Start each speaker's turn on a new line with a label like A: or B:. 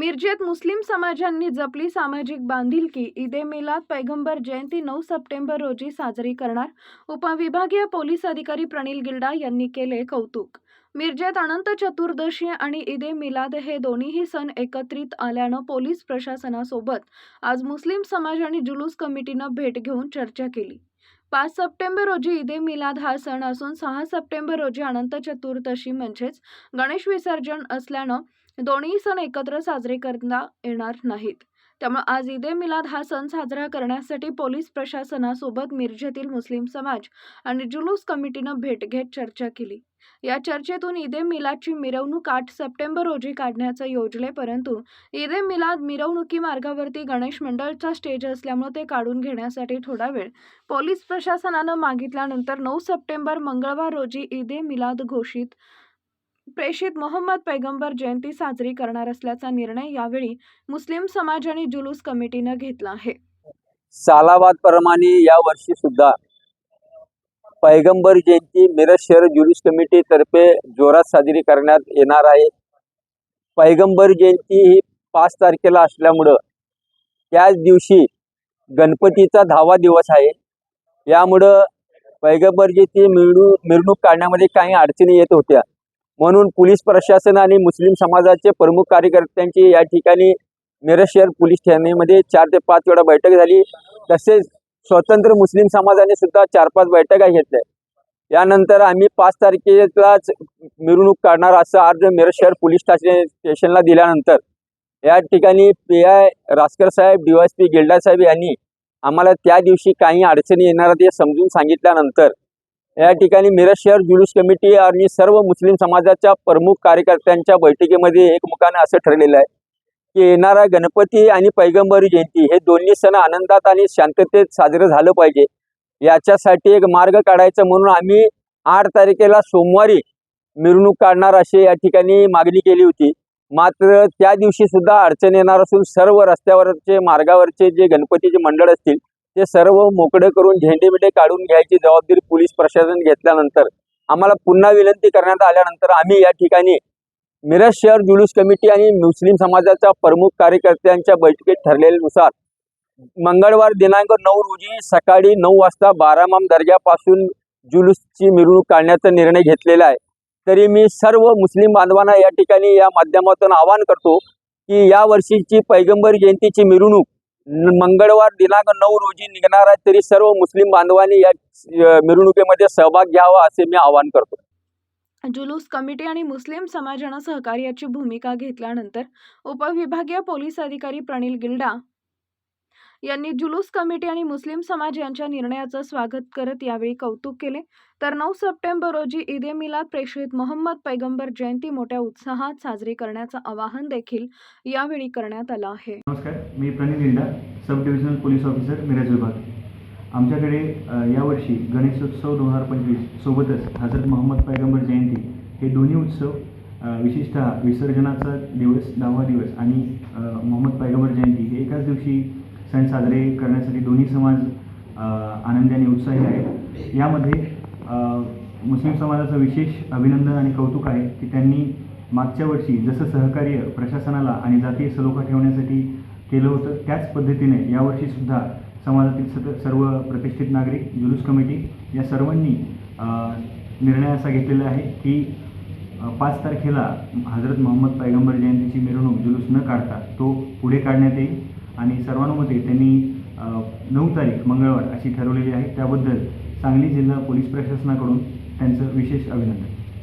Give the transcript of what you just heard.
A: मिरजेत मुस्लिम समाजांनी जपली सामाजिक बांधिलकी. ईदे मिलाद पैगंबर जयंती नऊ सप्टेंबर रोजी साजरी करणार उपविभागीय पोलीस अधिकारी प्रणील गिल्डा यांनी केले कौतुक. मिरजेत अनंत चतुर्दशी आणि ईदे मिलाद हे दोन्हीही सण एकत्रित आल्यानं पोलीस प्रशासनासोबत आज मुस्लिम समाज आणि जुलूस कमिटीनं भेट घेऊन चर्चा केली. पाच सप्टेंबर रोजी ईदे मिलाद हा सण असून सहा सप्टेंबर रोजी अनंत चतुर्दशी म्हणजेच गणेश विसर्जन असल्यानं दोन्ही सण एकत्र साजरे करता येणार नाहीत. त्यामुळे आज ईदे मिलाद हा सण साजरा करण्यासाठी पोलीस प्रशासनासोबत मिरजेतील मुस्लिम समाज आणि जुलूस कमिटीनं भेट घेत चर्चा केली. या चर्चेतून ईदे मिलादची मिरवणूक आठ सप्टेंबर रोजी काढण्याचं योजले परंतु ईदे मिलाद मिरवणुकी मार्गावरती गणेश मंडळचा स्टेज असल्यामुळे ते काढून घेण्यासाठी थोडा वेळ पोलीस प्रशासनानं मागितल्यानंतर नऊ सप्टेंबर मंगळवार रोजी ईदे मिलाद घोषित प्रेषित मोहम्मद पैगंबर जयंती साजरी करणार असल्याचा निर्णय यावेळी मुस्लिम समाज आणि जुलूस कमिटीनं घेतला आहे.
B: सालाबाद प्रमाणे या वर्षी सुद्धा पैगंबर जयंती मिरज शहर जुलूस कमिटी तर्फे जोरात साजरी करण्यात येणार आहे. पैगंबर जयंती ही पाच तारखेला असल्यामुळं त्याच दिवशी गणपतीचा दहावा दिवस आहे. यामुळं पैगंबर जयंती मिरवणूक मिरवणूक काढण्यामध्ये काही अडचणी येत होत्या. म्हणून पोलीस प्रशासन आणि मुस्लिम समाजाचे प्रमुख कार्यकर्त्यांची या ठिकाणी मिरज शहर पोलीस ठाण्यामध्ये चार ते पाच वेळा बैठक झाली. तसेच स्वतंत्र मुस्लिम समाजाने सुद्धा चार पाच बैठका घेतल्या. यानंतर आम्ही पाच तारखेलाच मिरवणूक काढणार असं अर्ज मिरज शहर पोलीस स्टेशन स्टेशनला दिल्यानंतर. या ठिकाणी पी आय रासकर साहेब डी एस पी गिल्डा साहेब यांनी आम्हाला त्या दिवशी काही अडचणी येणार ते समजून सांगितल्यानंतर या ठिकाणी मिरज शहर जुलूस कमिटी आणि सर्व मुस्लिम समाजाच्या प्रमुख कार्यकर्त्यांच्या बैठकीमध्ये एकमुखाने असं ठरलेलं आहे की येणारा गणपती आणि पैगंबरी जयंती हे दोन्ही सण आनंदात आणि शांततेत साजरं झालं पाहिजे. याच्यासाठी एक मार्ग काढायचा म्हणून आम्ही आठ तारखेला सोमवारी मिरवणूक काढणार अशी या ठिकाणी मागणी केली होती. मात्र त्या दिवशी सुद्धा अडचण येणार असून सर्व रस्त्यावरचे मार्गावरचे जे गणपतीचे मंडळ असतील ते सर्व मोकळे करून झेंडे बिंडे काढून घ्यायची जबाबदारी पोलीस प्रशासन घेतल्यानंतर आम्हाला पुन्हा विनंती करण्यात आल्यानंतर आम्ही या ठिकाणी मिरज शहर जुलूस कमिटी आणि मुस्लिम समाजाच्या प्रमुख कार्यकर्त्यांच्या बैठकीत ठरलेल्यानुसार मंगळवार दिनांक नऊ रोजी सकाळी नऊ वाजता बारामाम दर्ग्यापासून जुलूसची मिरवणूक काढण्याचा निर्णय घेतलेला आहे. तरी मी सर्व मुस्लिम बांधवांना या ठिकाणी या माध्यमातून आवाहन करतो की या वर्षीची पैगंबर जयंतीची मिरवणूक मंगळवार दिनांक नऊ रोजी निघणार आहे तरी सर्व मुस्लिम बांधवांनी या मिरवणुकीमध्ये सहभाग घ्यावा असे मी आवाहन करतो.
A: जुलूस कमिटी आणि मुस्लिम समाजानं सहकार्याची भूमिका घेतल्यानंतर उपविभागीय पोलीस अधिकारी प्रणील गिल्डा यांनी जुलूस कमिटी आणि मुस्लिम समाज यांच्या निर्णयाचं स्वागत करत यावेळी कौतुक केले. तर नऊ सप्टेंबर रोजी ईदे मिलाद प्रेषित मोहम्मद पैगंबर जयंती मोठ्या उत्साहात साजरी करण्याचं आवाहन देखील यावेळी करण्यात आलं आहे.
C: नमस्कार मी Pranit Inda sub divisional police officer Miraj विभाग. आमच्याकडे यावर्षी गणेशोत्सव दोन हजार पंचवीस सोबतच हजरत मोहम्मद पैगंबर जयंती हे दोन्ही उत्सव विशेषतः विसर्जनाचा दिवस दहावा दिवस आणि मोहम्मद पैगंबर जयंती हे एकाच दिवशी सण साजरे करण्यासाठी दोन्ही समाज आनंदाने आनंदी आणि उत्साही आहेत. यामध्ये मुस्लिम समाजाचं विशेष अभिनंदन आणि कौतुक आहे की त्यांनी मागच्या वर्षी जसं सहकार्य प्रशासनाला आणि जातीय सलोखा ठेवण्यासाठी केलं होतं त्याच पद्धतीने यावर्षीसुद्धा समाजातील सत सर्व प्रतिष्ठित नागरिक जुलूस कमिटी या सर्वांनी निर्णय असा घेतलेला आहे की पाच तारखेला हजरत मोहम्मद पैगंबर जयंतीची मिरवणूक जुलूस न काढता तो पुढे काढण्यात येईल. आणि सर्वानुमते त्यांनी नऊ तारीख मंगळवार अशी ठरवलेली आहे. त्याबद्दल सांगली जिल्हा पोलीस प्रशासनाकडून त्यांचं विशेष अभिनंदन.